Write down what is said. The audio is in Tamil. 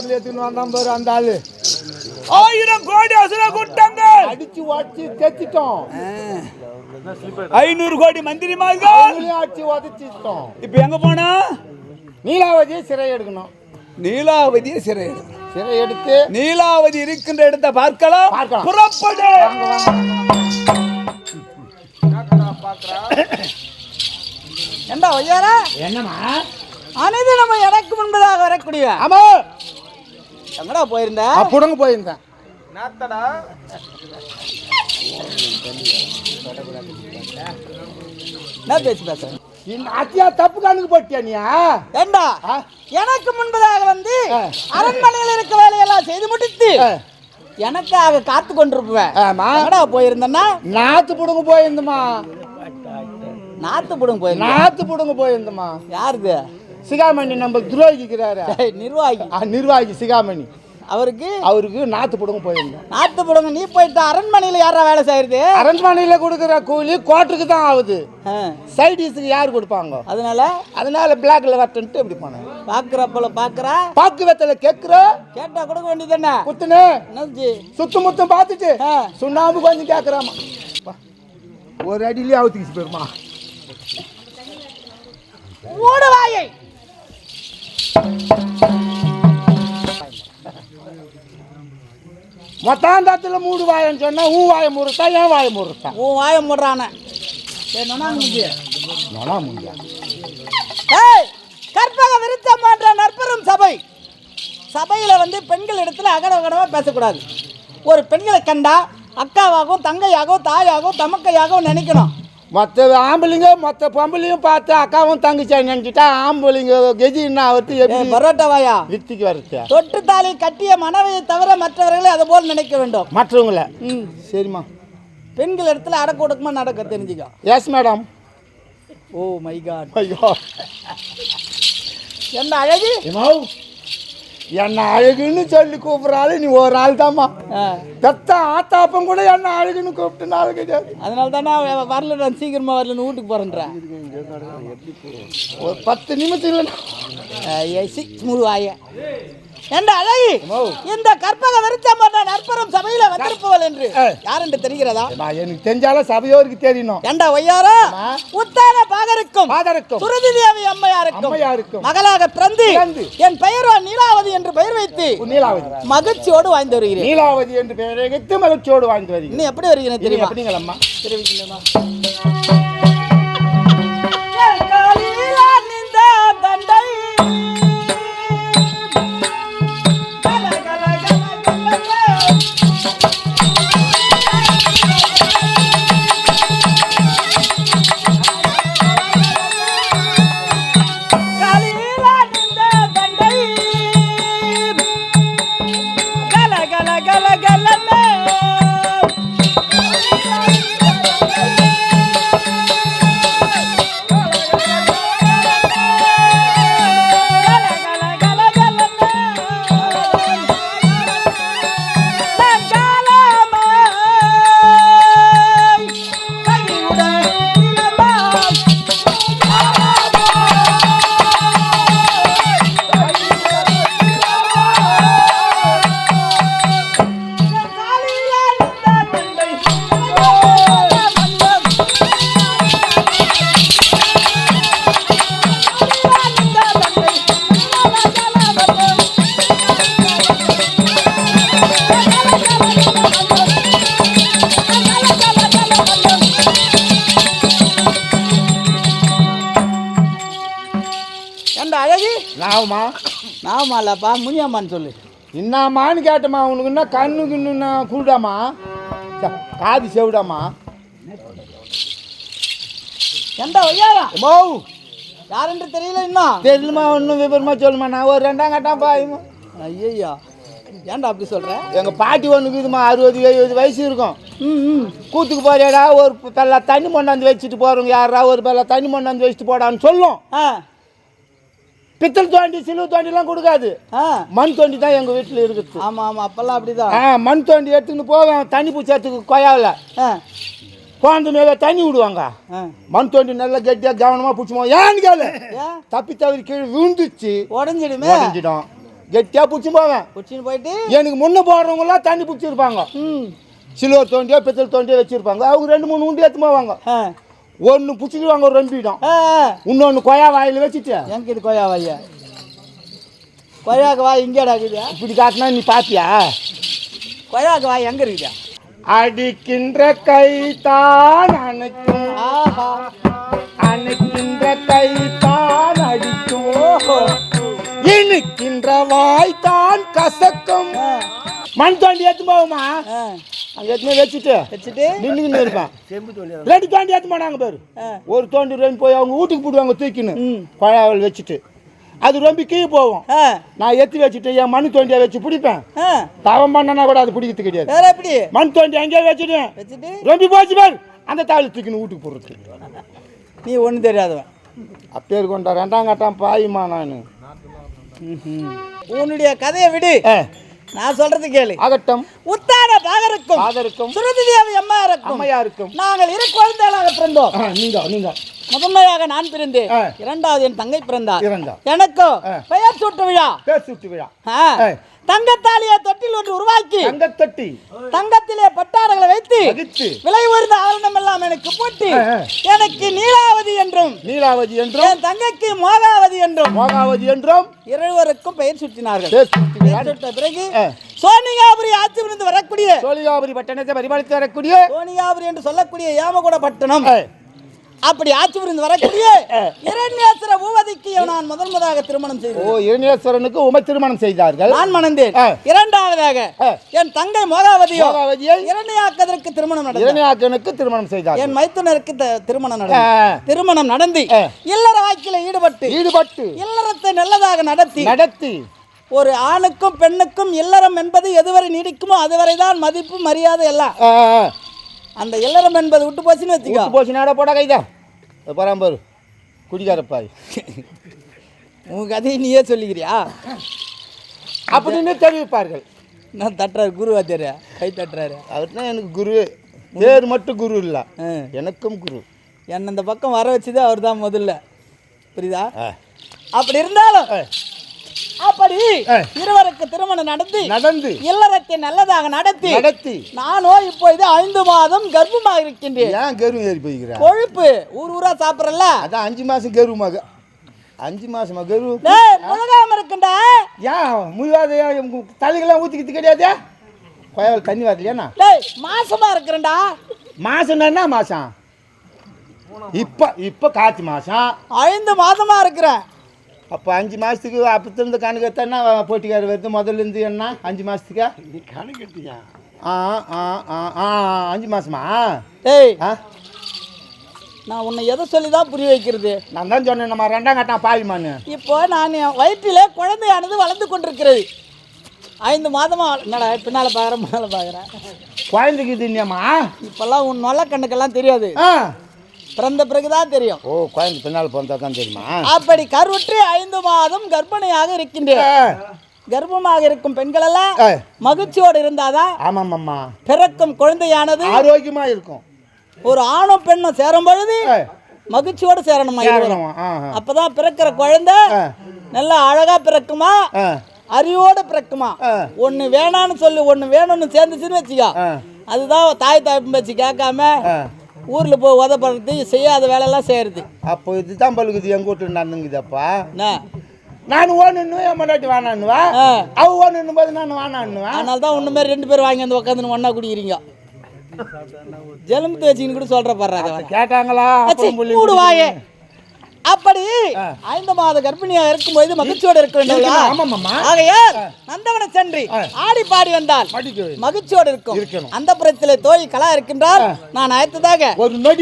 பொருள் எடுத்துன்னு வந்தான் பாரு அந்த ஆளு. ஆயிரம் கோடி அசுர கூட்டங்கள். அடிச்சு உடச்சி தெத்திட்டோம் ஐநூறு கோடி அவங்களையும் அடிச்சு உதச்சிட்டோம். இப்ப எங்க போனா? நீலாவதியை சிறை எடுக்கணும். நீலாவதியை சிறை எடுக்கணும். சிறை எடுத்து நீலாவதி இருக்கின்ற இடத்தை பார்க்கலாம். பார்க்கலாம். புறப்படு. ஏண்டா ஐயாரா என்னம்மா? அனைத்து நம்ம எனக்கு முன்பதாக வரக்கூடிய ஆமா. எங்கடா போயிருந்த? புடங்க போயிருந்தேன். என்ன பேச்சு பேச இந்த அத்தியா தப்பு கணக்கு போட்டியா நீ ஏண்டா? எனக்கு முன்பதாக வந்து. அரண்மனையில் இருக்க வேலையெல்லாம் செய்து முடித்து. எனக்காக காத்து கொண்டிருப்பேன் ஆமா. எங்கடா போயிருந்தேன்னா? நாத்து புடுங்க போயிருந்தம்மா. நாத்து புடுங்க போயிருந்தேன். நாத்து புடுங்க போயிருந்தம்மா. யாருது? சிகாமணி நம்ம துரோகிக்கிறாரு? நிர்வாகி. ஆ, நிர்வாகி சிகாமணி. அவருக்கு அவருக்கு நாத்து புடுங்க போயிருந்தோம். நாத்து புடுங்க நீ போயிட்டு அரண்மனையில் யாரா வேலை செய்யறது? அரண்மனையில கொடுக்குற கூலி கோட்டுக்கு தான் ஆகுது. சைடிஸுக்கு யார் கொடுப்பாங்க? அதனால? அதனால பிளாக்ல வரட்டுன்ட்டு இப்படி போனேன் பாக்குறப்பல பாக்குறா? பாக்கு வெத்தல கேக்குற? கேட்டா கொடுக்க வேண்டியதுதானே குத்துனே? என்னது? சுத்து முத்தம் பார்த்துட்டு. சுண்ணாம்பு கொஞ்சம் கேட்குறாமா ஒரு அடியிலே அவுத்துக்கிச்சு போயிருமா? மூடு மொத்தாந்தாத்துல மூடு வாயன்னு சொன்னா ஊ வாய முறுத்தா ஏன் வாய முறுத்தா உன் வாயை மூடுறானே. நொனா முடியா ஏய் கற்பக விருத்தம் போன்ற நற்பெரும் சபை. சபையில வந்து பெண்கள் இடத்துல அகட அகடமா பேசக்கூடாது. ஒரு பெண்களை கண்டா அக்காவாகவும் தங்கையாகவும் தாயாகவும் தமக்கையாகவும் நினைக்கணும். மற்ற ஆம்பளைங்க மற்ற பொம்பளையும் பார்த்து அக்காவும் தங்கச்சா நினச்சிட்டா ஆம்பளைங்க அவர்த்து ஏய், எப்படி பரோட்டா வாயா வித்திக்கு வருது தொட்டு தாலி கட்டிய மனைவியை தவிர மற்றவர்களை அது போல் நினைக்க வேண்டும். மற்றவங்கள? ம். சரிம்மா. பெண்கள் இடத்துல அடக்க ஒடுக்கமா நடக்க தெரிஞ்சுக்கோ. Yes madam oh my God ஐயோ என்ன அழகு? என்ன அழகுன்னு சொல்லி கூப்பிட்றாள் நீ ஒரு ஆள் தாம்மா. பெத்த ஆத்தாப்பம் கூட என்ன அழகுன்னு கூப்பிட்டு நாள் கிடையாது அதனால தானே வரல நான் சீக்கிரமா வரலன்னு வீட்டுக்கு போறேன்றேன். ஒரு பத்து நிமிஷம் இல்லைன்னா முழு வாய. என்ன அழகி இந்த கற்பக விருத்தம் பண்ண நற்பெரும் சபையில வந்திருப்பவள் என்று. யார் என்று தெரிகிறதா? நான் எனக்கு தெரிஞ்சாலும் சபையோருக்கு தெரியணும் ஏண்டா ஒய்யாரா உத்தான பாகருக்கும் பாதருக்கும் சுருதி தேவி அம்மையாருக்கும் அம்மையாருக்கும். மகளாக பிறந்து. என் பெயரோ நீலாவதி என்று பெயர் வைத்து நீலாவதி. மகிழ்ச்சியோடு வாழ்ந்து வருகிறேன். நீலாவதி என்று பெயரை வைத்து மகிழ்ச்சியோடு வாழ்ந்து வருகிறேன். இன்னும் எப்படி வருகிறேன் தெரியுமா? எப்படிங்களம்மா தெரிவிக்கலாமா அழகு நாவுமா? நாமாலப்பா முனியம்மான்னு சொல்லு. என்னம்மான்னு கேட்டம்மா உனக்கு என்ன கண்ணு கிண்ணுன்னா குருடாமா ச, காது செவிடாமா ஏண்டா ஒய்யாரா எம்மோ? யாருன்னு தெரியல இன்னும். தெரியுமா ஒன்றும் விவரமா சொல்லுமா நான் ஒரு ரெண்டாம் கட்டாம் பாயுமா ஐயா ஏன்டா அப்படி சொல்ற? எங்கள் பாட்டி ஒன்று இருக்குதுமா அறுபது எழுபது வயசு இருக்கும். ம் கூத்துக்கு போறியாடா ஒரு பெல்லா தண்ணி மொண்டாந்து வச்சுட்டு போகிறவங்க யாரா ஒரு பெல்லா தண்ணி மொண்டாந்து வச்சுட்டு போடான்னு சொல்லும். ஆ. பித்தல் தோண்டி சிலுவை தோண்டிலாம் கொடுக்காது. மண் தோண்டி தான் எங்கள் வீட்டில் இருக்குது. ஆமாம் ஆமாம் அப்போல்லாம் அப்படிதான். ஆ மண் தோண்டி எடுத்துன்னு போவேன். தண்ணி பூச்சத்துக்கு கொய்யாவில். ஆ. குழந்தை மேலே தண்ணி விடுவாங்க. மண் தோண்டி நல்லா கெட்டியாக கவனமாக பிடிச்சிமோ ஏன்னு கேளு. தப்பி தவறி கீழே விழுந்துச்சு. உடஞ்சிடுமே. உடஞ்சிடும். கெட்டியாக பிடிச்சி போவேன். குச்சின்னு போயிட்டு. எனக்கு முன்ன போடுறவங்களாம் தண்ணி பிடிச்சிருப்பாங்க ம். சில்வர் தோண்டியோ பித்தல் தோண்டியோ வச்சிருப்பாங்க. அவங்க ரெண்டு மூணு உண்டி போவாங்க. ஆ. ஒன்று பிடிச்சிக்குவாங்க ஒரு ஆ ஆ. இன்னொன்று கொயா வாயில் வச்சுட்டு. எங்க இது கொய்யா வாய்யா? கொய்யாக்கு வாய் இங்கேடா இருக்குதா இப்படி காட்டினா நீ பாத்தியா? கொய்யாக்கு வாய் எங்க இருக்குதா அடிக்கின்ற கை தான் அணைக்கும். ஆஹா. அணைக்கின்ற கை தான் அடிக்கும். இனிக்கின்ற வாய் தான் கசக்கும். மண் தோண்டி எடுத்து போவோமா ஆ. அங்கே போய் வச்சுட்டு வச்சுட்டு? நின்றுக்கின்னு இருப்பான் ரெண்டு தோண்டி எடுத்து போனாங்க பாரு. ஒரு தோண்டி ரெண்டு போய் அவங்க வீட்டுக்கு போடுவாங்க தூக்கின்னு. குழாவில் வச்சுட்டு. அது ரொம்ப கீழே போகும். ஆ. நான் எத்தி வச்சுட்டு என் மண் தோண்டியை வச்சு பிடிப்பேன். ஆ. தவம் பண்ணனா கூட அது பிடிக்கிறது கிடையாது. வேற எப்படி? மண் தோண்டி அங்கேயே வச்சுட்டேன் வச்சுட்டு? ரொம்ப போச்சு பாரு. அந்த தாவல் தூக்கின்னு வீட்டுக்கு போடுறது நீ ஒன்றும் தெரியாதவன். அப்பேர் கொண்ட ரெண்டாம் கட்டம் பாயுமா நான். உன்னுடைய கதையை விடு. நான் சொல்றது கேளு. ஆகட்டம். உத்தான பாகருக்கும் ஆதருக்கும் சுருதி தேவி அம்மாருக்கும் அம்மையாருக்கும். நாங்கள் இரு குழந்தைகளாக பிறந்தோம். நீங்க நீங்க. முதன்மையாக நான் பிறந்தேன். இரண்டாவது என் தங்கை பிறந்தார். எனக்கும். பெயர் சூட்டு விழா. பேர் சுட்டு விழா. தங்கத்தாலிய தொட்டில் ஒன்று உருவாக்கி தங்கத்தட்டி. தங்கத்திலே பட்டாடைகளை வைத்து விலை உயர்ந்த ஆவணம் எல்லாம் எனக்கு போட்டு. எனக்கு நீலாவதி என்றும். நீலாவதி என்றும். என் தங்கைக்கு மோகாவதி என்றும். மோகாவதி என்றும். இருவருக்கும் பெயர் சுற்றினார்கள். பெயர் சுட்ட பிறகு. சோனிகாபுரி ஆட்சியிலிருந்து வரக்கூடிய சோழிகாபுரி பட்டணத்தை பரிபாலித்து வரக்கூடிய சோனிகாபுரி என்று சொல்லக்கூடிய ஏமகுட பட்டணம் அப்படி ஆட்சி புரிந்து வரக்கூடிய இரண்யேஸ்வர பூவதிக்கு நான் முதல் முதலாக திருமணம் ஓ செய்தேன் இரணியேஸ்வரனுக்கு உமை திருமணம் செய்தார்கள் நான் மணந்தேன். இரண்டாவதாக. என் தங்கை மோகாவதியோ இரண்யாக்கதற்கு திருமணம் நடந்தது இரணியாக்கனுக்கு திருமணம் செய்தார்கள் என் மைத்துனருக்கு திருமணம் நடந்தது திருமணம் நடந்து. இல்லற வாக்கில ஈடுபட்டு ஈடுபட்டு இல்லறத்தை நல்லதாக நடத்தி நடத்தி ஒரு ஆணுக்கும் பெண்ணுக்கும் இல்லறம் என்பது எதுவரை நீடிக்குமோ அதுவரை தான் மதிப்பு மரியாதை எல்லாம். அந்த இல்லறம் என்பது விட்டு போச்சுன்னு வச்சுக்கோ. விட்டு போச்சு நாட போட கைதா. பராம்பரு குடிக்காரப்பாய் உன் கதையை நீயே சொல்லிக்கிறியா? அப்படின்னு தெரிவிப்பார்கள். நான் தட்டுறாரு குருவா தெரிய கை தட்டுறாரு. அவர் தான் எனக்கு குரு. பேர் மட்டும் குரு இல்லை. எனக்கும் குரு. என்னை இந்த பக்கம் வர வச்சதே அவர் தான் முதல்ல. புரியுதா. அப்படி இருந்தாலும். அப்படி. இருவருக்கு திருமணம் நடத்தி நடந்து. இல்லறத்தை நல்லதாக நடத்தி நடத்தி. நானோ இப்பொழுது ஐந்து மாதம் கர்ப்பமாக இருக்கின்றேன். ஏன் கரு ஏறி போய்க்கிறா? கொழுப்பு. ஊர் ஊரா சாப்பிட்றல அதான் அஞ்சு மாதம் கருமாக அஞ்சு மாசமா கரு முழுகாம இருக்குண்டா ஏன் முழுவாத தலைகள்லாம் ஊற்றிக்கிட்டு கிடையாது? கோயாவில் தண்ணி வரலையாண்ணா மாசமா இருக்கிறேன்டா. மாசம் என்ன மாசம்? இப்போ இப்போ கார்த்தி மாசம். ஐந்து மாதமா இருக்கிறேன். அப்போ அஞ்சு மாதத்துக்கு அப்பத்திலிருந்து கணக்கு எடுத்தா போட்டிக்கார வருது முதல்ல இருந்து என்ன? அஞ்சு மாதத்துக்கு நீ கணக்கு எடுத்தியா? ஆ ஆ ஆ ஆ அஞ்சு மாதமா டேய் ஆ? நான் உன்னை எதை சொல்லி தான் புரிய வைக்கிறது? நான் தான் சொன்னேன் நம்ம ரெண்டாம் கட்டான் பாவிமான்னு இப்போ நான் வயிற்றிலே குழந்தையானது வளர்ந்து கொண்டிருக்கிறது. ஐந்து மாதமா என்னடா பின்னால் பார்க்குறேன் முன்னால் பார்க்குறேன் குழந்தைக்கு இது இல்லையாம்மா? இப்போல்லாம் உன் நொல்ல கண்ணுக்கெல்லாம் தெரியாது. ஆ. பிறந்த பிறகுதான் தெரியும். ஓ குழந்தை பின்னால் பிறந்தா தான் தெரியுமா? அப்படி கருவுற்று ஐந்து மாதம் கர்ப்பிணியாக இருக்கின்றேன். கர்ப்பமாக இருக்கும் பெண்களெல்லாம் ஆ. மகிழ்ச்சியோடு இருந்தாதான் ஆமாம்மாம்மா பிறக்கும் குழந்தையானது ஆரோக்கியமா இருக்கும். ஒரு ஆணும் பெண்ணும் சேரும் பொழுது மகிழ்ச்சியோடு சேரணுமா. அப்பதான் பிறக்கிற குழந்தை. நல்லா அழகா பிறக்குமா? அறிவோட பிறக்குமா. ஒண்ணு வேணான்னு சொல்லி ஒண்ணு வேணும்னு சேர்ந்துச்சுன்னு வச்சுக்கோ. அதுதான் தாய் தாய்ப்பு வச்சு கேட்காம. ஊர்ல போய் உதப்படுறது செய்யாத வேலையெல்லாம் செய்யறது. அப்போ இதுதான் பழுகுது எங்க வீட்டு நடந்துங்குதப்பா. நான் ஓணுன்னு என் மண்டாட்டி வேணான்னுவா ஆ. அவ ஓணுன்னு போது நான் வேணான்னுவேன் அதனால தான் ஒன்று மாதிரி ரெண்டு பேரும் வாங்கி வந்து உட்காந்து ஒன்றா குடிக்கிறீங்க. ஜெலம்பு வச்சுக்கின்னு கூட சொல்கிற பாடுறாங்க கேட்டாங்களா? மூடு வாயே. அப்படி. ஐந்து மாத கர்ப்பிணியா இருக்கும்போது மகிழ்ச்சியோடு இருக்க வேண்டும். ஆகையால் நந்தவன சென்று. ஆடி பாடி வந்தால். மகிழ்ச்சியோடு இருக்கும். அந்த புறத்திலே தோழி கலா இருக்கின்றால் நான் அழைத்ததாக ஒரு நொடி